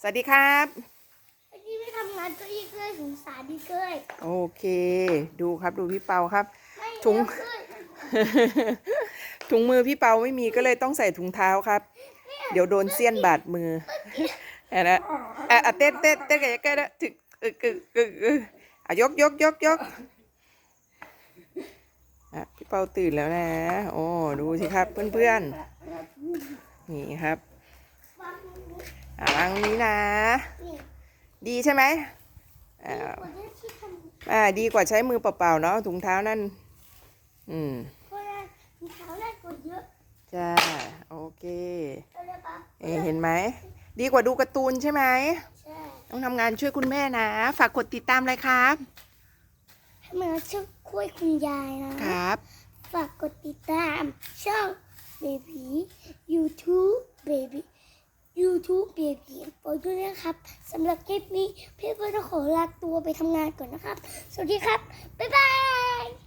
สวัสดีครับไอ้ที่ไม่ทำงานก็อีกเลยสงสารดีเกยโอเค ดูครับดูพี่เปาครับ ไม่ถุงเยอะขึ้นถุงมือพี่เปาไม่มีก็เลยต้องใส่ถุงเท้าครับ เดี๋ยวโดนเสี้ยนบาดมือเห็นนะอะอะเต้นเต้นเต้นกันยังไงนะถึกอึกอึกอึกอึกอะยกยกยกยกอะพี่เปาตื่นแล้วนะ โอ้ดูสิครับเพื่อนๆนี่ครับ อะวางนี้นะนี่ดีใช่ไหมอ่าคนที่ทำอ่าดีกว่าใช้มือเปล่าๆเนาะถุงเท้านั่น อืมคนละมีเท้าแรกกว่าเยอะจ้าโอเคเอาเลยปะเอะเห็นไหม ดีกว่าดูการ์ตูนใช่ไหมใช่ต้องทำงานช่วยคุณแม่นะ ฝากกดติดตามเลยครับให้มันช่วยคุยคุณยายนะครับ ฝากกดติดตามช่องเบบี YouTube Baby YouTube Baby โปรด้วยนะครับสำหรับคลิปนี้พี่เพื่อนขอลาตัวไปทำงานก่อนนะครับ สวัสดีครับ บ๊ายบาย